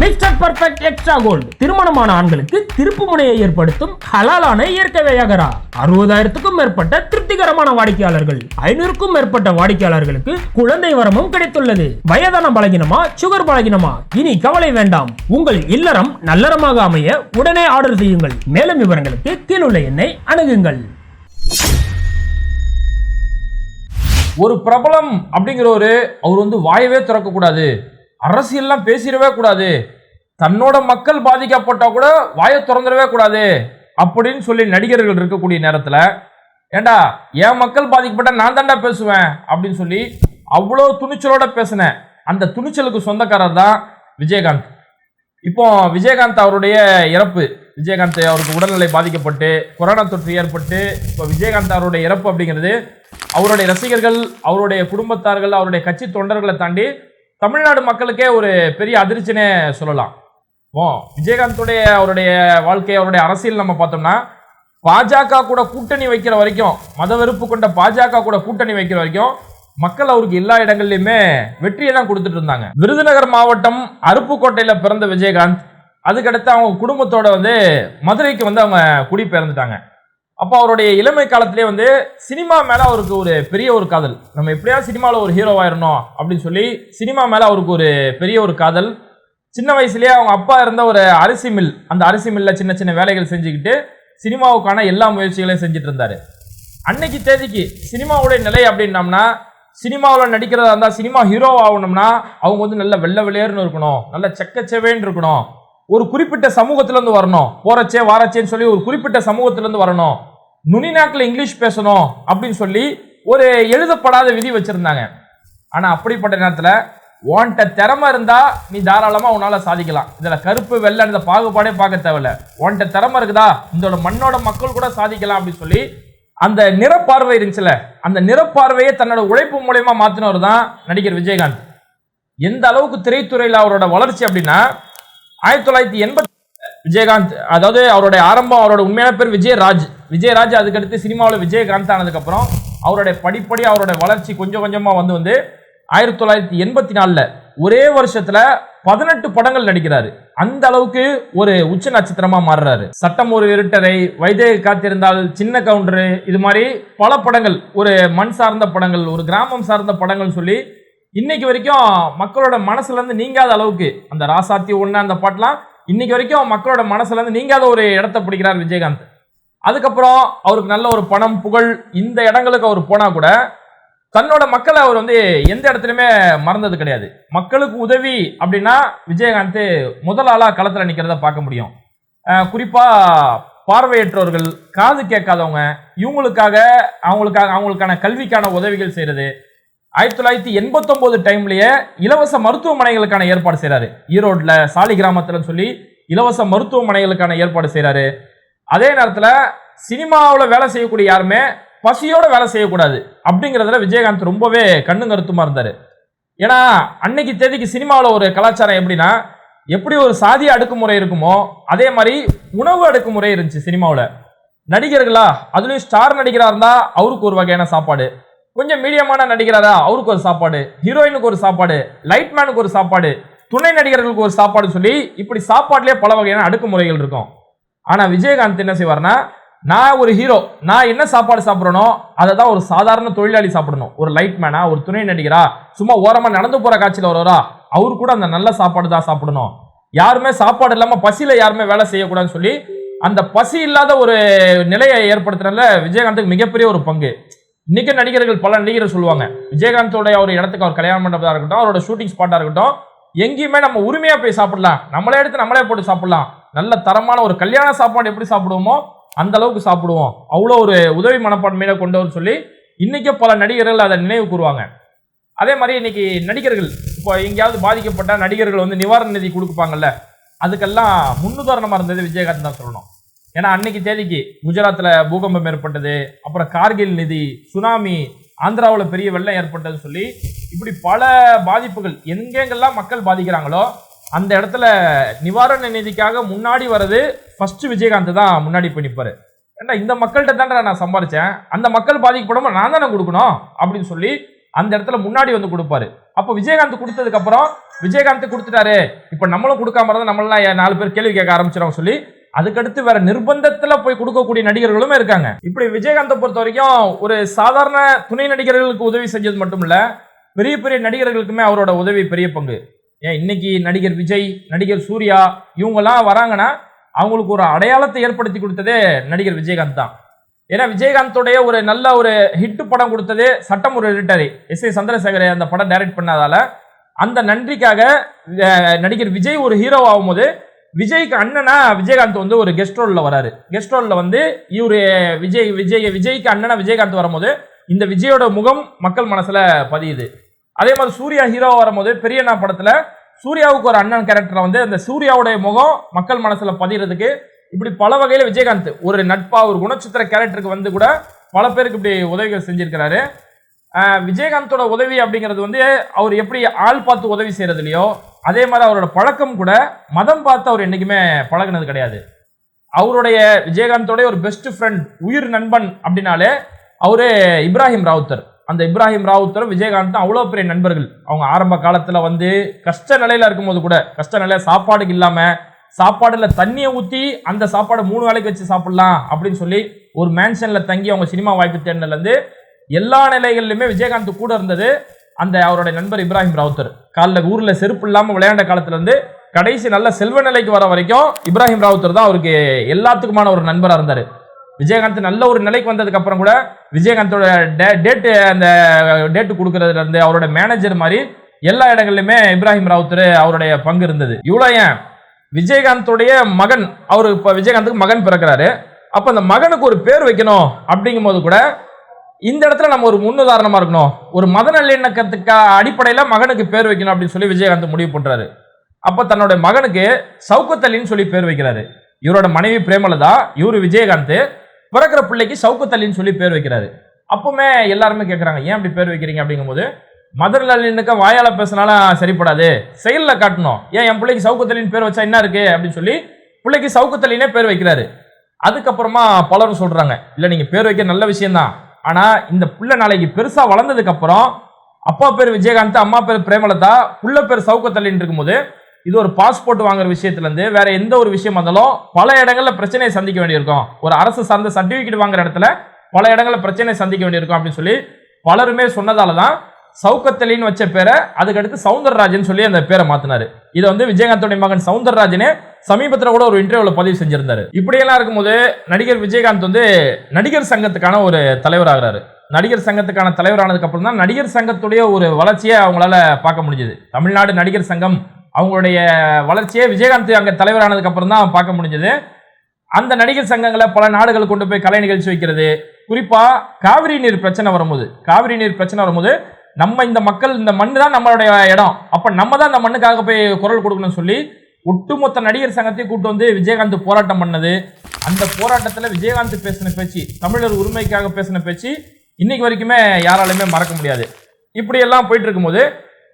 Mister perfect extra gold திருமணமான ஆண்களுக்கு திருப்பு முனையை ஏற்படுத்தும் ஹலாலான இயற்கை வையகரா. அறுபதாயிரத்துக்கும் மேற்பட்ட திருப்திகரமான வாடிக்கையாளர்கள். ஐநூறுக்கும் மேற்பட்ட வாடிக்கையாளர்களுக்கு குழந்தை வரமும் கிடைத்துள்ளது. வயதான பலகினமா சுகர் பலகினமா? இனி கவலை வேண்டாம். உங்கள் இல்லறம் நல்லறமாக அமைய உடனே ஆர்டர் செய்யுங்கள். மேலும் விவரங்களுக்கு கீழுள்ள எண்ணை அணுகுங்கள். ஒரு பிரபலம் அப்படிங்கிறவரு அவர் வந்து வாயவே திறக்கக்கூடாது. அரசியல்லாம் பேசிடவே கூடாது. தன்னோட மக்கள் பாதிக்கப்பட்டா கூட வாயை திறந்துடவே கூடாது அப்படின்னு சொல்லி நடிகர்கள் இருக்கக்கூடிய நேரத்தில் ஏண்டா என் மக்கள் பாதிக்கப்பட்ட நான் தாண்டா பேசுவேன்? அப்படின்னு சொல்லி அவ்வளோ துணிச்சலோட பேசினேன். அந்த துணிச்சலுக்கு சொந்தக்காரர் தான் விஜயகாந்த். இப்போ விஜயகாந்த் அவருடைய இறப்பு விஜயகாந்த் அவருக்கு உடல்நிலை பாதிக்கப்பட்டு கொரோனா தொற்று ஏற்பட்டு இப்போ விஜயகாந்த் அவருடைய இறப்பு அப்படிங்கிறது அவருடைய ரசிகர்கள் அவருடைய குடும்பத்தார்கள் அவருடைய கட்சி தொண்டர்களை தாண்டி தமிழ்நாடு மக்களுக்கே ஒரு பெரிய அதிர்ச்சினே சொல்லலாம். ஓ விஜயகாந்துடைய அவருடைய வாழ்க்கை அவருடைய அரசியல் நம்ம பார்த்தோம்னா பாஜக கூட கூட்டணி வைக்கிற வரைக்கும் மத வெறுப்பு கொண்ட பாஜக கூட கூட்டணி வைக்கிற வரைக்கும் மக்கள் அவருக்கு எல்லா இடங்கள்லையுமே வெற்றியை தான் கொடுத்துட்டு இருந்தாங்க. விருதுநகர் மாவட்டம் அருப்புக்கோட்டையில் பிறந்த விஜயகாந்த் அதுக்கடுத்து அவங்க குடும்பத்தோட வந்து மதுரைக்கு வந்து அவங்க குடிபெயர்ந்துட்டாங்க. அப்போ அவருடைய இளமை காலத்திலே வந்து சினிமா மேலே அவருக்கு ஒரு பெரிய ஒரு காதல். நம்ம எப்படியாவது சினிமாவில் ஒரு ஹீரோவாயிரணும் அப்படின்னு சொல்லி சினிமா மேலே அவருக்கு ஒரு பெரிய ஒரு காதல். சின்ன வயசுலேயே அவங்க அப்பா இருந்த ஒரு அரிசி மில் அந்த அரிசி மில்லில் சின்ன சின்ன வேலைகள் செஞ்சுக்கிட்டு சினிமாவுக்கான எல்லா முயற்சிகளையும் செஞ்சுட்டு இருந்தார். அன்னைக்கு தேதிக்கு சினிமாவுடைய நிலை அப்படின்னம்னா சினிமாவில் நடிக்கிறதா இருந்தால் சினிமா ஹீரோ ஆகணும்னா அவங்க வந்து நல்ல வெள்ளை வெளியேறுன்னு இருக்கணும் நல்ல செக்கச்செவேன்னு இருக்கணும். ஒரு குறிப்பிட்ட சமூகத்திலேருந்து வரணும். போறச்சே வாரச்சேன்னு சொல்லி ஒரு குறிப்பிட்ட சமூகத்திலேருந்து வரணும். நுனிநாக்கில் இங்கிலீஷ் பேசணும் அப்படின்னு சொல்லி ஒரு எழுதப்படாத விதி வச்சுருந்தாங்க. ஆனால் அப்படிப்பட்ட நேரத்தில் உன்கிட்ட திறமை இருந்தால் நீ தாராளமாக உன்னால் சாதிக்கலாம். இதில் கருப்பு வெள்ளை இந்த பாகுபாடே பார்க்க தேவையில்ல. உன்கிட்ட திறமை இருக்குதா? இந்த மண்ணோட மக்கள் கூட சாதிக்கலாம் அப்படின்னு சொல்லி அந்த நிறப்பார்வை இருந்துச்சுல அந்த நிறப்பார்வையை தன்னோட உழைப்பு மூலயமா மாற்றினவர் தான் நடிகர் விஜயகாந்த். எந்த அளவுக்கு திரைத்துறையில் அவரோட வளர்ச்சி அப்படின்னா ஆயிரத்தி தொள்ளாயிரத்தி எண்பத்தி விஜயகாந்த் அதாவது அவருடைய ஆரம்பம் அவரோட உண்மையான பேர் விஜயராஜ். விஜயராஜ் அதுக்கடுத்து சினிமாவில் விஜயகாந்த் ஆனதுக்கப்புறம் அவருடைய படிப்படி அவருடைய வளர்ச்சி கொஞ்சம் கொஞ்சமாக வந்து வந்து ஆயிரத்தி தொள்ளாயிரத்தி எண்பத்தி நாலில் ஒரே வருஷத்தில் பதினெட்டு படங்கள் நடிக்கிறாரு. அந்த அளவுக்கு ஒரு உச்ச நட்சத்திரமா மாறுறாரு. சட்டம் ஒரு இருட்டரை வைதேக காத்திருந்தால் சின்ன கவுண்டரு இது மாதிரி பல படங்கள் ஒரு மண் சார்ந்த படங்கள் ஒரு கிராமம் சார்ந்த படங்கள் சொல்லி இன்னைக்கு வரைக்கும் மக்களோட மனசுல இருந்து நீங்காத அளவுக்கு அந்த ராசாத்தி ஒன்று அந்த பாட்டெல்லாம் இன்னைக்கு வரைக்கும் மக்களோட மனசுல இருந்து நீங்காத ஒரு இடத்த பிடிக்கிறார் விஜயகாந்த். அதுக்கப்புறம் அவருக்கு நல்ல ஒரு பணம் புகழ் இந்த இடங்களுக்கு அவர் போனால் கூட தன்னோட மக்களை அவர் வந்து எந்த இடத்துலையுமே மறந்தது கிடையாது. மக்களுக்கு உதவி அப்படின்னா விஜயகாந்த் முதல் ஆளாக களத்தில் நிற்கிறத பார்க்க முடியும். குறிப்பாக பார்வையற்றோர்கள் பார்வையற்றவர்கள் காது கேட்காதவங்க இவங்களுக்காக அவங்களுக்காக அவங்களுக்கான கல்விக்கான உதவிகள் செய்கிறது ஆயிரத்தி தொள்ளாயிரத்தி எண்பத்தொம்போது டைம்லேயே இலவச மருத்துவமனைகளுக்கான ஏற்பாடு செய்கிறாரு ஈரோட்டில் சாலி கிராமத்தில் சொல்லி இலவச மருத்துவமனைகளுக்கான ஏற்பாடு செய்கிறாரு அதே நேரத்தில் சினிமாவில் வேலை செய்யக்கூடிய யாருமே பசியோட வேலை செய்யக்கூடாது அப்படிங்கிறதுல விஜயகாந்த் ரொம்பவே கண்ணு கருத்துமா இருந்தார். ஏன்னா அன்னைக்கு தேதிக்கு சினிமாவில் ஒரு கலாச்சாரம் எப்படின்னா எப்படி ஒரு சாதி அடுக்குமுறை இருக்குமோ அதே மாதிரி உணவு அடுக்குமுறை இருந்துச்சு சினிமாவில். நடிகர்களா அதுலேயும் ஸ்டார் நடிகராக இருந்தால் அவருக்கு ஒரு வகையான சாப்பாடு. கொஞ்சம் மீடியமான நடிகராரா அவருக்கு ஒரு சாப்பாடு. ஹீரோயினுக்கு ஒரு சாப்பாடு. லைட் மேனுக்கு ஒரு சாப்பாடு. துணை நடிகர்களுக்கு ஒரு சாப்பாடு சொல்லி இப்படி சாப்பாட்டிலே பல வகையான அடுக்குமுறைகள் இருக்கும். ஆனால் விஜயகாந்த் என்ன செய்வார்னா நான் ஒரு ஹீரோ நான் என்ன சாப்பாடு சாப்பிட்றனோ அதை தான் ஒரு சாதாரண தொழிலாளி சாப்பிடணும். ஒரு லைட் மேனா ஒரு துணை நடிகரா சும்மா ஓரமாக நடந்து போகிற காட்சியில் வருவாரா அவரு கூட அந்த நல்ல சாப்பாடு தான் சாப்பிடணும். யாருமே சாப்பாடு இல்லாமல் பசியில் யாருமே வேலை செய்யக்கூடாதுன்னு சொல்லி அந்த பசி இல்லாத ஒரு நிலையை ஏற்படுத்துறதுல விஜயகாந்துக்கு மிகப்பெரிய ஒரு பங்கு. இன்னைக்கு நடிகர்கள் பல நடிகர்கள் சொல்லுவாங்க விஜயகாந்தோடைய ஒரு இடத்துக்கு அவர் கல்யாண மண்டபத்தா இருக்கட்டும் அவரோட ஷூட்டிங் ஸ்பாட்டாக இருக்கட்டும் எங்கேயுமே நம்ம உரிமையாக போய் சாப்பிடலாம். நம்மளே எடுத்து நம்மளே போட்டு சாப்பிடலாம். நல்ல தரமான ஒரு கல்யாண சாப்பாடு எப்படி சாப்பிடுவோமோ அந்த அளவுக்கு சாப்பிடுவோம். அவ்வளோ ஒரு உதவி மனப்பான்மையில கொண்டவர் சொல்லி இன்னைக்கு பல நடிகர்கள் அதை நினைவு கூறுவாங்க. அதே மாதிரி இன்னைக்கு நடிகர்கள் இப்போ எங்கேயாவது பாதிக்கப்பட்ட நடிகர்கள் வந்து நிவாரண நிதி கொடுப்பாங்கல்ல அதுக்கெல்லாம் முன்னுதாரணமாக இருந்தது விஜயகாந்த் தான் சொல்லணும். ஏன்னா அன்னைக்கு தேதிக்கு குஜராத்தில் பூகம்பம் ஏற்பட்டது அப்புறம் கார்கில் நிதி சுனாமி ஆந்திராவில் பெரிய வெள்ளம் ஏற்பட்டதுன்னு சொல்லி இப்படி பல பாதிப்புகள் எங்கெங்கெல்லாம் மக்கள் பாதிக்கிறாங்களோ அந்த இடத்துல நிவாரண நிதிக்காக முன்னாடி வர்றது ஃபர்ஸ்ட் விஜயகாந்த் தான் முன்னாடி போய் நிற்பார் ஏன்னா இந்த மக்கள்கிட்ட தானே நான் சம்பாதிச்சேன் அந்த மக்கள் பாதிக்கப்படாமல் நான் தானே கொடுக்கணும் அப்படின்னு சொல்லி அந்த இடத்துல முன்னாடி வந்து கொடுப்பாரு. அப்போ விஜயகாந்த் கொடுத்ததுக்கப்புறம் விஜயகாந்த் கொடுத்துட்டாரு. இப்போ நம்மளும் கொடுக்காம இருந்தால் நம்மளாம் நாலு பேர் கேள்வி கேட்க ஆரம்பிச்சிடும் சொல்லி அதுக்கடுத்து வேற நிர்பந்தத்துல போய் கொடுக்கக்கூடிய நடிகர்களுமே இருக்காங்க. இப்படி விஜயகாந்தை பொறுத்த வரைக்கும் ஒரு சாதாரண துணை நடிகர்களுக்கு உதவி செஞ்சது மட்டும் இல்ல பெரிய பெரிய நடிகர்களுக்குமே அவரோட உதவி பெரிய பங்கு. ஏன் இன்னைக்கு நடிகர் விஜய் நடிகர் சூர்யா இவங்கெல்லாம் வராங்கன்னா அவங்களுக்கு ஒரு அடையாளத்தை ஏற்படுத்தி கொடுத்ததே நடிகர் விஜயகாந்த் தான். ஏன்னா விஜயகாந்தோடைய ஒரு நல்ல ஒரு ஹிட் படம் கொடுத்தது சட்டம் ஒரு எடிட்டரி எஸ் ஏ சந்திரசேகர் அந்த படம் டைரக்ட் பண்ணதால அந்த நன்றிக்காக நடிகர் விஜய் ஒரு ஹீரோ ஆகும்போது விஜய்க்கு அண்ணனா விஜயகாந்த் வந்து ஒரு கெஸ்ட் ரோலில் வராரு. கெஸ்ட் ரோலில் வந்து இவரு விஜய் விஜய் விஜய்க்கு அண்ணனா விஜயகாந்த் வரும்போது இந்த விஜயோட முகம் மக்கள் மனசில் பதியுது. அதே மாதிரி சூர்யா ஹீரோ வரும்போது பெரியண்ணா படத்தில் சூர்யாவுக்கு ஒரு அண்ணன் கேரக்டரில் வந்து அந்த சூர்யாவுடைய முகம் மக்கள் மனசில் பதிகிறதுக்கு இப்படி பல வகையில் விஜயகாந்த் ஒரு நட்பா ஒரு குணச்சித்திர கேரக்டருக்கு வந்து கூட பல பேருக்கு இப்படி உதவிகள் செஞ்சுருக்கிறாரு. விஜயகாந்தோட உதவி அப்படிங்கிறது வந்து அவர் எப்படி ஆள் பார்த்து உதவி செய்கிறதுலையோ அதே மாதிரி அவரோட பழக்கம் கூட மதம் பார்த்து அவர் என்றைக்குமே பழகுனது கிடையாது. அவருடைய விஜயகாந்தோடைய ஒரு பெஸ்ட் ஃப்ரெண்ட் உயிர் நண்பன் அப்படின்னாலே அவரு இப்ராஹிம் ராவுத்தர். அந்த இப்ராஹிம் ராவுத்தரும் விஜயகாந்த் அவ்வளோ பெரிய நண்பர்கள். அவங்க ஆரம்ப காலத்தில் வந்து கஷ்ட நிலையில் இருக்கும்போது கூட கஷ்ட நிலையில் சாப்பாடுக்கு இல்லாமல் சாப்பாடில் தண்ணியை ஊற்றி அந்த சாப்பாடை மூணு வேளைக்கு வச்சு சாப்பிட்லாம் அப்படின்னு சொல்லி ஒரு மேன்ஷனில் தங்கி அவங்க சினிமா வாய்ப்பு தேடினதுலேருந்து எல்லா நிலைகள்லையுமே விஜயகாந்த் கூட இருந்தது. அந்த அவருடைய நண்பர் இப்ராஹிம் ராவுத்தர். காலில் ஊரில் செருப்பு இல்லாமல் விளையாண்ட காலத்துலேருந்து கடைசி நல்ல செல்வ நிலைக்கு வர வரைக்கும் இப்ராஹிம் ராவுத்தர் தான் அவருக்கு எல்லாத்துக்குமான ஒரு நண்பராக இருந்தார். விஜயகாந்த் நல்ல ஒரு நிலைக்கு வந்ததுக்கு அப்புறம் கூட விஜயகாந்தோட டேட்டு அந்த டேட்டு கொடுக்கறதுல இருந்து அவரோட மேனேஜர் மாதிரி எல்லா இடங்கள்லையுமே இப்ராஹிம் ராவுத்தர் அவருடைய பங்கு இருந்தது. இவ்வளோ ஏன்? விஜயகாந்தோடைய மகன் அவர் இப்போ விஜயகாந்துக்கு மகன் பிறக்கிறாரு. அப்போ அந்த மகனுக்கு ஒரு பேர் வைக்கணும் அப்படிங்கும் போது கூட இந்த இடத்துல நம்ம ஒரு முன்னுதாரணமாக இருக்கணும். ஒரு மத நல்லிணக்கத்துக்கு அடிப்படையில் மகனுக்கு பேர் வைக்கணும் அப்படின்னு சொல்லி விஜயகாந்த் முடிவு பண்ணுறாரு அப்போ தன்னோட மகனுக்கு சவுக்கத்தலின்னு சொல்லி பேர் வைக்கிறாரு. இவரோட மனைவி பிரேமலதா இவரு விஜயகாந்த். பிறக்கிற பிள்ளைக்கு சவுக்குத்தள்ளின்னு சொல்லி பேர் வைக்கிறாரு. அப்பவுமே எல்லாருமே கேட்குறாங்க ஏன் அப்படி பேர் வைக்கிறீங்க? அப்படிங்கும்போது மதர் நல்லிணக்க வாயால் பேசினாலும் சரிப்படாது. செயலில் காட்டணும். ஏன் என் பிள்ளைக்கு சவுக்குத்தள்ளின்னு பேர் வச்சா என்ன இருக்கு? அப்படின்னு சொல்லி பிள்ளைக்கு சவுக்கத்தலினே பேர் வைக்கிறாரு. அதுக்கப்புறமா பலரும் சொல்றாங்க இல்லை நீங்க பேர் வைக்க நல்ல விஷயம்தான் ஆனால் இந்த புள்ள நாளைக்கு பெருசாக வளர்ந்ததுக்கு அப்புறம் அப்பா பேர் விஜயகாந்த் அம்மா பேர் பிரேமலதா புள்ள பேர் சவுக்கத்தலின்னு இருக்கும்போது இது ஒரு பாஸ்போர்ட் வாங்குற விஷயத்துலேருந்து வேற எந்த ஒரு விஷயம் வந்தாலும் பல இடங்களில் பிரச்சனையை சந்திக்க வேண்டியிருக்கும். ஒரு அரசு சார்ந்த சர்டிஃபிகேட் வாங்குற இடத்துல பல இடங்களில் பிரச்சனையை சந்திக்க வேண்டியிருக்கும் அப்படின்னு சொல்லி பலருமே சொன்னதால தான் சவுக்கத்தலின்னு வச்ச பேரை அதுக்கடுத்து சவுந்தரராஜன் சொல்லி அந்த பேரை மாத்தினாரு. இதை வந்து விஜயகாந்தோடைய மகன் சவுந்தரராஜனே சமீபத்தில் கூட ஒரு இன்டர்வியூவில் பதிவு செஞ்சிருந்தாரு. இப்படியெல்லாம் இருக்கும்போது நடிகர் விஜயகாந்த் வந்து நடிகர் சங்கத்துக்கான ஒரு தலைவராகிறாரு. நடிகர் சங்கத்துக்கான தலைவரானதுக்கு அப்புறம் தான் நடிகர் சங்கத்துடைய ஒரு வளர்ச்சியை அவங்களால பார்க்க முடிஞ்சது. தமிழ்நாடு நடிகர் சங்கம் அவங்களுடைய வளர்ச்சியை விஜயகாந்த் அங்கே தலைவரானதுக்கு அப்புறம் தான் பார்க்க முடிஞ்சது. அந்த நடிகர் சங்கங்களை பல நாடுகள் கொண்டு போய் கலை நிகழ்ச்சி வைக்கிறது. குறிப்பாக காவிரி நீர் பிரச்சனை வரும்போது காவிரி நீர் பிரச்சனை வரும்போது நம்ம இந்த மக்கள் இந்த மண்ணு தான் நம்மளுடைய இடம். அப்போ நம்ம தான் இந்த மண்ணுக்காக போய் குரல் கொடுக்கணும்னு சொல்லி ஒட்டுமொத்த நடிகர் சங்கத்தையும் கூட்டு வந்து விஜயகாந்த் போராட்டம் பண்ணது. அந்த போராட்டத்தில் விஜயகாந்த் பேசின பேச்சு தமிழர் உரிமைக்காக பேசின பேச்சு இன்னைக்கு வரைக்குமே யாராலுமே மறக்க முடியாது. இப்படியெல்லாம் போயிட்டு இருக்கும்போது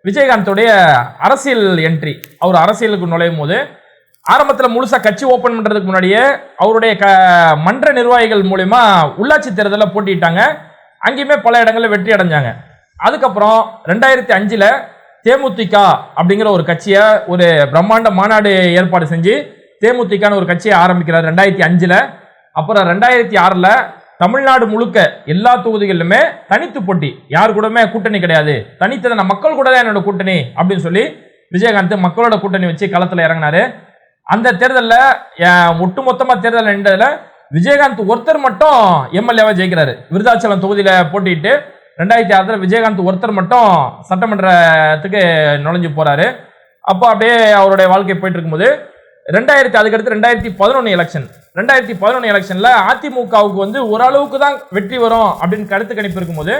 விஜயகாந்தோடைய அரசியல் என்ட்ரி அவர் அரசியலுக்கு நுழையும் போது ஆரம்பத்தில் முழுசாக கட்சி ஓப்பன் பண்ணுறதுக்கு முன்னாடியே அவருடைய க மன்ற நிர்வாகிகள் மூலயமா உள்ளாட்சி தேர்தலில் போட்டிட்டாங்க அங்கேயுமே பல இடங்களில் வெற்றி அடைஞ்சாங்க. அதுக்கப்புறம் ரெண்டாயிரத்தி அஞ்சில் தேமுதிக அப்படிங்கிற ஒரு கட்சியை ஒரு பிரம்மாண்ட மாநாடு ஏற்பாடு செஞ்சு தேமுதிகன்னு ஒரு கட்சியை ஆரம்பிக்கிறார் ரெண்டாயிரத்தி அஞ்சில். அப்புறம் ரெண்டாயிரத்தி ஆறில் தமிழ்நாடு முழுக்க எல்லா தொகுதிகளிலுமே தனித்து போட்டி. யார் கூடமே கூட்டணி கிடையாது. தனித்து நான் மக்கள் கூட தான் என்னோட கூட்டணி அப்படின்னு சொல்லி விஜயகாந்த் மக்களோட கூட்டணி வச்சு களத்தில் இறங்கினாரு. அந்த தேர்தலில் ஒட்டுமொத்தமாக தேர்தல் நின்றதில் விஜயகாந்த் ஒருத்தர் மட்டும் எம்எல்ஏவா ஜெயிக்கிறாரு. விருதாச்சலம் தொகுதியில் போட்டிட்டு ரெண்டாயிரத்தி ஆறுல விஜயகாந்த் ஒருத்தர் மட்டும் சட்டமன்றத்துக்கு நுழைஞ்சு போறாரு. அப்போ அப்படியே அவருடைய வாழ்க்கை போயிட்டு இருக்கும்போது ரெண்டாயிரத்தி அதுக்கடுத்து ரெண்டாயிரத்தி பதினொன்று எலெக்ஷன் ரெண்டாயிரத்தி பதினொன்று எலெக்ஷனில் அதிமுகவுக்கு வந்து ஓரளவுக்கு தான் வெற்றி வரும் அப்படின்னு கருத்து கணிப்பு இருக்கும்போது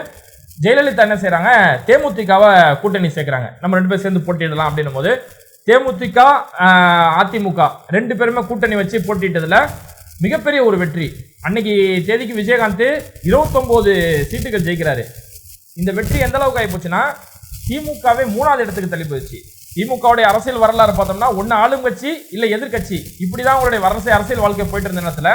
ஜெயலலிதா என்ன செய்கிறாங்க தேமுதிகவை கூட்டணி சேர்க்குறாங்க. நம்ம ரெண்டு பேரும் சேர்ந்து போட்டியிடலாம் அப்படின்னும் போது தேமுதிக அதிமுக ரெண்டு பேருமே கூட்டணி வச்சு போட்டிட்டதில் மிகப்பெரிய ஒரு வெற்றி. அன்னைக்கு தேதிக்கு விஜயகாந்த் இருபத்தொம்போது சீட்டுகள் ஜெயிக்கிறாரு. இந்த வெற்றி எந்த அளவுக்கு ஆகி போச்சுன்னா திமுகவே மூணாவது இடத்துக்கு தள்ளி போயிடுச்சு. திமுகவுடைய அரசியல் வரலாறு பார்த்தோம்னா ஒன்று ஆளுங்கட்சி இல்லை எதிர்க்கட்சி இப்படிதான் அவங்களுடைய அரசியல் அரசியல் வாழ்க்கை போயிட்டு இருந்த நேரத்தில்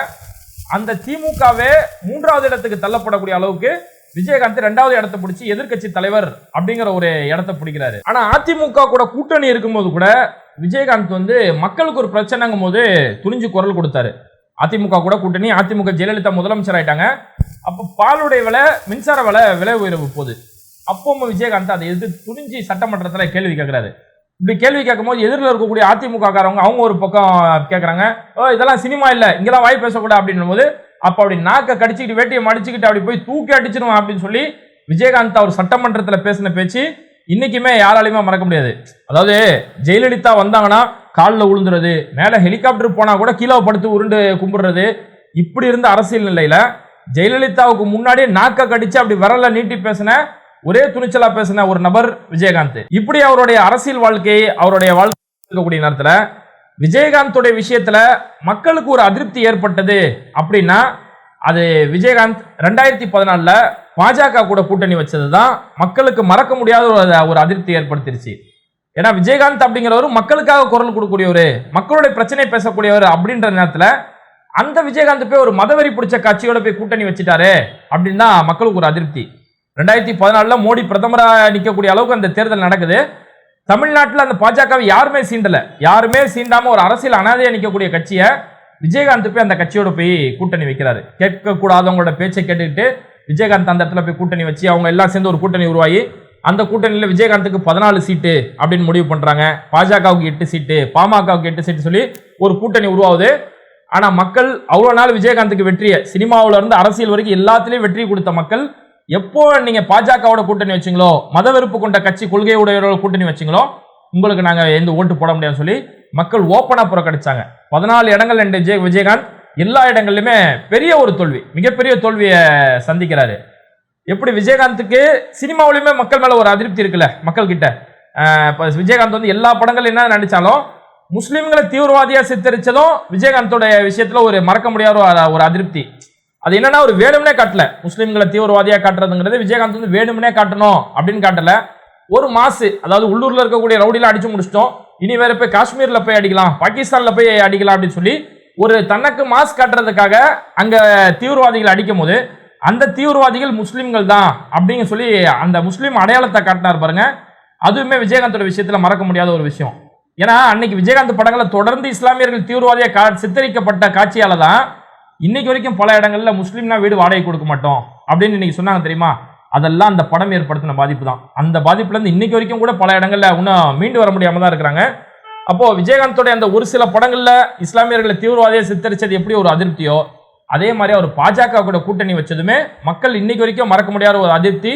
அந்த திமுகவே மூன்றாவது இடத்துக்கு தள்ளப்படக்கூடிய அளவுக்கு விஜயகாந்த் ரெண்டாவது இடத்தை பிடிச்சி எதிர்க்கட்சி தலைவர் அப்படிங்கிற ஒரு இடத்தை பிடிக்கிறாரு. ஆனா அதிமுக கூட கூட்டணி இருக்கும்போது கூட விஜயகாந்த் வந்து மக்களுக்கு ஒரு பிரச்சனைங்கும் போது துணிஞ்சு குரல் கொடுத்தாரு. அதிமுக கூட கூட்டணி அதிமுக ஜெயலலிதா முதலமைச்சர் ஆயிட்டாங்க. அப்போ பாலுடைய விலை மின்சார விலை விலை உயர்வு போகுது. அப்போ விஜயகாந்த் அதை எதிர்த்து துணிஞ்சு சட்டமன்றத்தில் கேள்வி கேட்கிறாரு இப்படி கேள்வி கேட்கும்போது எதிரில் இருக்கக்கூடிய அதிமுக காரவங்க அவங்க ஒரு பக்கம் கேட்குறாங்க ஓ இதெல்லாம் சினிமா இல்லை இங்கெல்லாம் வாய் பேசக்கூடாது அப்படின்னும் போது அப்போ அப்படி நாக்கை கடிச்சிக்கிட்டு வேட்டியை மடிச்சுக்கிட்டு அப்படி போய் தூக்கி அடிச்சிருவோம் அப்படின்னு சொல்லி விஜயகாந்த் அவர் சட்டமன்றத்தில் பேசின பேச்சு இன்னைக்குமே யாராலையுமே மறக்க முடியாது. அதாவது ஜெயலலிதா வந்தாங்கன்னா காலில் விழுந்துறது மேலே ஹெலிகாப்டர் போனால் கூட கீழே படுத்து உருண்டு கும்பிடுறது இப்படி இருந்த அரசியல் நிலையில் ஜெயலலிதாவுக்கு முன்னாடியே நாக்கை கடிச்சு அப்படி விரலை நீட்டி பேசின ஒரே துணிச்சலா பேசின ஒரு நபர் விஜயகாந்த். இப்படி அவருடைய அரசியல் வாழ்க்கை அவருடைய வாழ்க்கை இருக்கக்கூடிய நேரத்துல விஜயகாந்தோடைய விஷயத்துல மக்களுக்கு ஒரு அதிருப்தி ஏற்பட்டது அப்படின்னா அது விஜயகாந்த் ரெண்டாயிரத்தி பதினாலில் பாஜக கூட கூட்டணி வச்சது தான் மக்களுக்கு மறக்க முடியாத ஒரு ஒரு அதிருப்தி ஏற்படுத்திருச்சு. ஏன்னா விஜயகாந்த் அப்படிங்கிறவர் மக்களுக்காக குரல் கொடுக்கக்கூடியவர் மக்களுடைய பிரச்சனை பேசக்கூடியவர் அப்படின்ற நேரத்தில் அந்த விஜயகாந்த் போய் ஒரு மதவெறி பிடிச்ச கட்சியோட போய் கூட்டணி வச்சுட்டாரு அப்படின்னு தான் மக்களுக்கு ஒரு அதிருப்தி. ரெண்டாயிரத்தி பதினாலில் மோடி பிரதமராக நிற்கக்கூடிய அளவுக்கு அந்த தேர்தல் நடக்குது. தமிழ்நாட்டில் அந்த பாஜகவை யாருமே சீண்டலை. யாருமே சீண்டாமல் ஒரு அரசியல் அனாதையாக நிற்கக்கூடிய கட்சியை விஜயகாந்த் போய் அந்த கட்சியோட போய் கூட்டணி வைக்கிறாரு. கேட்கக்கூடாதவங்களோட பேச்சை கேட்டுக்கிட்டு விஜயகாந்த் அந்த இடத்துல போய் கூட்டணி வச்சு அவங்க எல்லாம் சேர்ந்து ஒரு கூட்டணி உருவாகி அந்த கூட்டணியில் விஜயகாந்துக்கு பதினாலு சீட்டு அப்படின்னு முடிவு பண்ணுறாங்க பாஜகவுக்கு எட்டு சீட்டு பாமகவுக்கு எட்டு சீட்டு சொல்லி ஒரு கூட்டணி உருவாகுது. ஆனால் மக்கள் அவ்வளோ நாள் விஜயகாந்துக்கு வெற்றியை சினிமாவிலேருந்து அரசியல் வரைக்கும் எல்லாத்துலேயும் வெற்றி கொடுத்த மக்கள் எப்போ நீங்க பாஜகவோட கூட்டணி வச்சீங்களோ மத வெறுப்பு கொண்ட கட்சி கொள்கையுடைய கூட்டணி வச்சீங்களோ உங்களுக்கு நாங்க எந்த ஓட்டு போட முடியாதுன்னு சொல்லி மக்கள் ஓப்பனா புறக்கணிச்சாங்க. பதினாலு இடங்கள் ரெண்டு விஜய் விஜயகாந்த் எல்லா இடங்கள்லையுமே பெரிய ஒரு தோல்வி மிகப்பெரிய தோல்வியை சந்திக்கிறாரு. எப்படி விஜயகாந்துக்கு சினிமாவிலுமே மக்கள் மேல ஒரு அதிருப்தி இருக்குல்ல மக்கள் கிட்ட விஜயகாந்த் வந்து எல்லா படங்கள் என்ன நடிச்சாலும் முஸ்லிம்களை தீவிரவாதியா சித்தரிச்சதும் விஜயகாந்தோட விஷயத்துல ஒரு மறக்க முடியாத ஒரு- ஒரு அதிருப்தி. அது என்னன்னா ஒரு வேணும்னே காட்டல. முஸ்லீம்களை தீவிரவாதியாக காட்டுறதுங்கிறது விஜயகாந்த் வந்து வேணும்னே காட்டணும் அப்படின்னு காட்டல. ஒரு மாசு அதாவது உள்ளூர்ல இருக்கக்கூடிய ரவுடிலாம் அடிச்சு முடிச்சிட்டோம். இனி வேற போய் காஷ்மீர்ல போய் அடிக்கலாம் பாகிஸ்தான்ல போய் அடிக்கலாம் அப்படின்னு சொல்லி ஒரு தனக்கு மாஸ் காட்டுறதுக்காக அங்க தீவிரவாதிகள் அடிக்கும் போது அந்த தீவிரவாதிகள் முஸ்லீம்கள் தான் அப்படிங்க சொல்லி அந்த முஸ்லீம் அடையாளத்தை காட்டினார் பாருங்க. அதுவுமே விஜயகாந்தோட விஷயத்துல மறக்க முடியாத ஒரு விஷயம். ஏன்னா அன்னைக்கு விஜயகாந்த் படங்களை தொடர்ந்து இஸ்லாமியர்கள் தீவிரவாதியாக கா சித்தரிக்கப்பட்ட காட்சியால தான் இன்னைக்கு வரைக்கும் பல இடங்கள்ல முஸ்லீம்னா வீடு வாடகை கொடுக்க மாட்டோம் அப்படின்னு இன்னைக்கு சொன்னாங்க தெரியுமா? அதெல்லாம் அந்த படம் ஏற்படுத்தின பாதிப்பு தான் அந்த பாதிப்புல இருந்து இன்னைக்கு வரைக்கும் கூட பல இடங்கள்ல இன்னும் மீண்டு வர முடியாம தான் இருக்கிறாங்க. அப்போ விஜயகாந்தோட அந்த ஒரு சில படங்கள்ல இஸ்லாமியர்களை தீவிரவாதியை சித்தரிச்சது எப்படி ஒரு அதிருப்தியோ அதே மாதிரி அவர் பாஜக கூட கூட்டணி வச்சதுமே மக்கள் இன்னைக்கு வரைக்கும் மறக்க முடியாத ஒரு அதிருப்தி.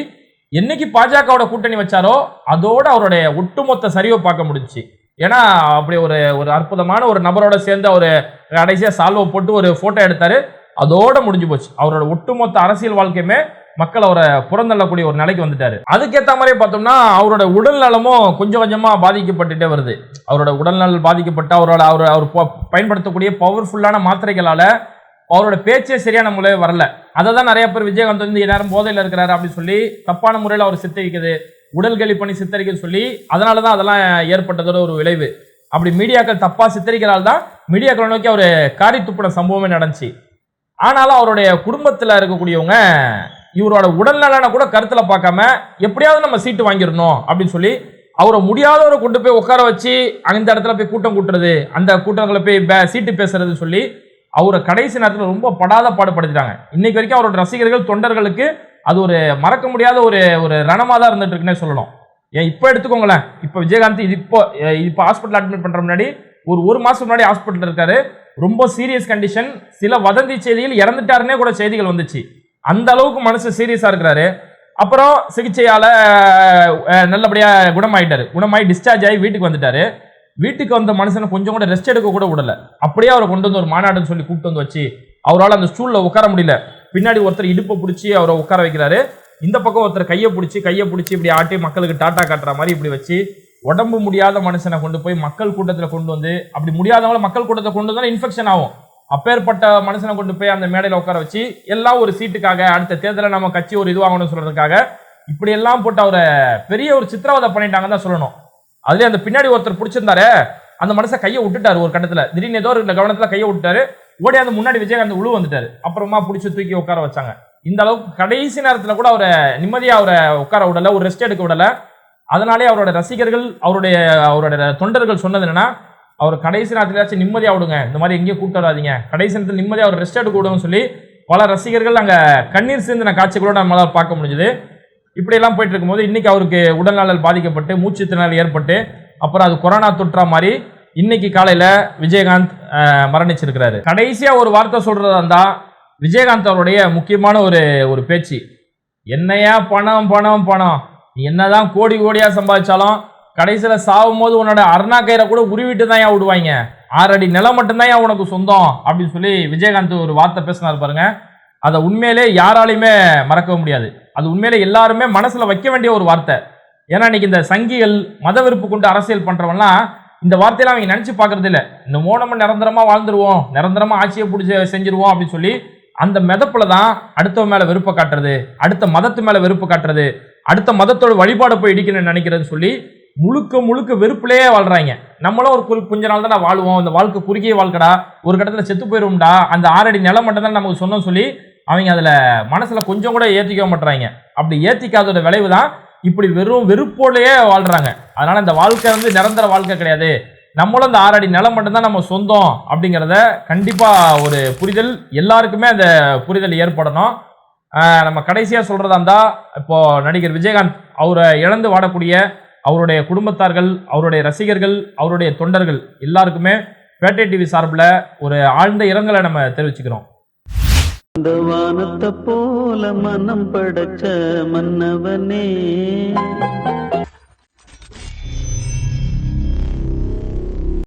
என்னைக்கு பாஜகவோட கூட்டணி வச்சாரோ அதோட அவருடைய ஒட்டுமொத்த சரிவை பார்க்க முடிஞ்சுச்சு. ஏன்னா அப்படி ஒரு ஒரு அற்புதமான ஒரு நபரோட சேர்ந்து அவர் கடைசியாக சால்வை போட்டு ஒரு ஃபோட்டோ எடுத்தாரு. அதோட முடிஞ்சு போச்சு. அவரோட ஒட்டுமொத்த அரசியல் வாழ்க்கையுமே மக்கள் அவரை புறந்தள்ளக்கூடிய ஒரு நிலைக்கு வந்துட்டாரு. அதுக்கேற்ற மாதிரி பார்த்தோம்னா அவரோட உடல் நலமும் கொஞ்சம் கொஞ்சமாக பாதிக்கப்பட்டுட்டே வருது. அவரோட உடல்நலம் பாதிக்கப்பட்டு அவரோட அவர் அவர் பயன்படுத்தக்கூடிய பவர்ஃபுல்லான மாத்திரைகளால் அவரோட பேச்சே சரியான முறையில் வரல. அதை தான் நிறைய பேர் விஜயகாந்த் வந்து நேரம் போதையில் இருக்கிறாரு அப்படின்னு சொல்லி தப்பான முறையில் அவர் சித்தரிக்குது. உடல் கழி சித்தரிக்க சொல்லி அதனால தான் அதெல்லாம் ஏற்பட்டதோட ஒரு விளைவு. அப்படி மீடியாக்கள் தப்பாக சித்தரிக்கிறதால தான் மீடியாக்களை நோக்கி அவர் காரி துப்பின சம்பவமே நடந்துச்சு. ஆனாலும் அவருடைய குடும்பத்தில் இருக்கக்கூடியவங்க இவரோட உடல்நலனை கூட கருத்தில் பார்க்காம எப்படியாவது நம்ம சீட்டு வாங்கிடணும் அப்படின்னு சொல்லி அவரை முடியாதவரை கொண்டு போய் உட்கார வச்சு அந்த இடத்துல போய் கூட்டம் கூட்டுறது அந்த கூட்டங்களை போய் பே- சீட்டு பேசுறது சொல்லி அவரை கடைசி நேரத்தில் ரொம்ப படாத பாடுபடுத்திட்டாங்க. இன்னைக்கு வரைக்கும் அவரோட ரசிகர்கள் தொண்டர்களுக்கு அது ஒரு மறக்க முடியாத ஒரு ஒரு ரணமாக தான் இருந்துட்டு இருக்குன்னே சொல்லணும். ஏன் இப்போ எடுத்துக்கோங்களேன். இப்போ விஜயகாந்த் இது இப்போ இப்போ ஹாஸ்பிட்டல் அட்மிட் பண்ணுற முன்னாடி ஒரு ஒரு மாதம் முன்னாடி ஹாஸ்பிட்டல் இருக்காரு. ரொம்ப சீரியஸ் கண்டிஷன் சில வதந்தி செய்திகள் இறந்துட்டாருன்னே கூட செய்திகள் வந்துச்சு. அந்த அளவுக்கு மனசு சீரியஸாக இருக்கிறாரு. அப்புறம் சிகிச்சையால் நல்லபடியாக குணமாயிட்டார் குணமாயிட்டாரு. குணமாயி டிஸ்சார்ஜ் ஆகி வீட்டுக்கு வந்துட்டாரு. வீட்டுக்கு வந்த மனுஷனை கொஞ்சம் கூட ரெஸ்ட் எடுக்க கூட விடல. அப்படியே அவரை கொண்டு வந்து ஒரு மாநாடுன்னு சொல்லி கூப்பிட்டு வந்து வச்சு அவரால் அந்த ஸ்டூலில் உட்கார முடியல. பின்னாடி ஒருத்தர் இடுப்பை பிடிச்சி அவரை உட்கார வைக்கிறாரு. இந்த பக்கம் ஒருத்தர் கையை பிடிச்சி கையை பிடிச்சி இப்படி ஆட்டி மக்களுக்கு டாட்டா காட்டுற மாதிரி இப்படி வச்சு உடம்பு முடியாத மனுஷனை கொண்டு போய் மக்கள் கூட்டத்தில் கொண்டு வந்து அப்படி முடியாதவங்கள மக்கள் கூட்டத்தை கொண்டு வந்தாலும் இன்ஃபெக்ஷன் ஆகும். அப்பேற்பட்ட மனுஷனை கொண்டு போய் அந்த மேடையில் உட்கார வச்சு எல்லாம் ஒரு சீட்டுக்காக அடுத்த தேர்தலில் நம்ம கட்சி ஒரு இதுவாகணும்னு சொல்றதுக்காக இப்படி எல்லாம் போட்டு அவரை பெரிய ஒரு சித்திரவதை பண்ணிட்டாங்கன்னு தான் சொல்லணும். அதுலேயே அந்த பின்னாடி ஒருத்தர் பிடிச்சிருந்தாரு. அந்த மனுஷன் கையை விட்டுட்டாரு ஒரு கட்டத்தில். திடீர்னு ஏதோ ஒரு கவனத்தில் கையை விட்டுட்டாரு. ஓடியாந்து அந்த முன்னாடி விஜயகாந்த் உழு வந்துட்டாரு. அப்புறமா பிடிச்சி தூக்கி உட்கார வச்சாங்க. இந்த அளவுக்கு கடைசி நேரத்தில் கூட அவரை நிம்மதியாக அவரை உட்கார விடலை ஒரு ரெஸ்ட் எடுக்க விடலை. அதனாலே அவரோட ரசிகர்கள் அவருடைய அவரோட தொண்டர்கள் சொன்னது என்னன்னா அவர் கடைசி நேரத்திலாச்சும் நிம்மதியாக விடுங்க. இந்த மாதிரி எங்கேயும் கூப்பிட்டு வராதீங்க. கடைசி நேரத்தில் நிம்மதியாக அவர் ரெஸ்ட் எடுக்க விடுங்கன்னு சொல்லி பல ரசிகர்கள் அங்கே கண்ணீர் சிந்தின காட்சிகளோட நம்மளால் பார்க்க முடிஞ்சுது. இப்படியெல்லாம் போயிட்டு இருக்கும்போது இன்றைக்கி அவருக்கு உடல்நலல் பாதிக்கப்பட்டு மூச்சு திணறல் ஏற்பட்டு அப்புறம் அது கொரோனா தொற்றா மாதிரி இன்னைக்கு காலையில விஜயகாந்த் மரணிச்சிருக்கிறாரு. கடைசியா ஒரு வார்த்தை சொல்றதா இருந்தா விஜயகாந்த் அவருடைய முக்கியமான ஒரு ஒரு பேச்சு. என்னையா பணம் பணம் பணம்? நீ என்னதான் கோடி கோடியா சம்பாதிச்சாலும் கடைசியில் சாகும் போது உன்னோட அருணா கயிறை கூட உருவிட்டு தான் ஏன் விடுவாங்க ஆறு அடி நிலம் மட்டும்தான் ஏன் உனக்கு சொந்தம் அப்படின்னு சொல்லி விஜயகாந்த் ஒரு வார்த்தை பேசினார் பாருங்க. அதை உண்மையிலே யாராலையுமே மறக்க முடியாது. அது உண்மையிலே எல்லாருமே மனசில் வைக்க வேண்டிய ஒரு வார்த்தை. ஏன்னா இன்னைக்கு இந்த சங்கிகள் மத வெறுப்பு கொண்டு அரசியல் பண்றவன்லாம் இந்த வார்த்தையெல்லாம் அவங்க நினைச்சு பார்க்கறது இல்ல. இந்த மோனம நிரந்தரமா வாழ்ந்துருவோம் நிரந்தரமா ஆட்சியை பிடிச்சி செஞ்சிருவோம் அப்படின்னு சொல்லி அந்த மிதப்புல தான் அடுத்தவன் மேல வெறுப்பை காட்டுறது அடுத்த மதத்து மேல வெறுப்பு காட்டுறது அடுத்த மதத்தோட வழிபாடை போய் இடிக்கணும்னு நினைக்கிறதுன்னு சொல்லி முழுக்க முழுக்க வெறுப்புலேயே வாழ்றாங்க. நம்மளும் ஒரு குறி கொஞ்ச நாள் தான் நான் வாழ்வோம் இந்த வாழ்க்கை குறுகிய வாழ்க்கடா ஒரு கட்டத்தில் செத்து போயிடும்டா அந்த ஆறடி நிலம் மட்டும் தான் நமக்கு சொன்னோம் சொல்லி அவங்க அதில் மனசில் கொஞ்சம் கூட ஏற்றிக்க மாட்றாங்க. அப்படி ஏற்றிக்காதோட விளைவு தான் இப்படி வெறும் வெறுப்போடையே வாழ்கிறாங்க அதனால் இந்த வாழ்க்கை வந்து நிரந்தர வாழ்க்கை கிடையாது. நம்மளும் அந்த ஆறடி நிலம் மட்டும்தான் நம்ம சொந்தம் அப்படிங்கிறத கண்டிப்பாக ஒரு புரிதல் எல்லாருக்குமே அந்த புரிதல் ஏற்படணும். நம்ம கடைசியாக சொல்கிறதா இருந்தால் இப்போது நடிகர் விஜயகாந்த் அவரை இழந்து வாடக்கூடிய அவருடைய குடும்பத்தார்கள் அவருடைய ரசிகர்கள் அவருடைய தொண்டர்கள் எல்லாருக்குமே பேட்டை டிவி சார்பில் ஒரு ஆழ்ந்த இரங்கலை நம்ம தெரிவிச்சுக்கிறோம். இந்த வானத்தை போல மனம் படைச்ச மன்னவனே.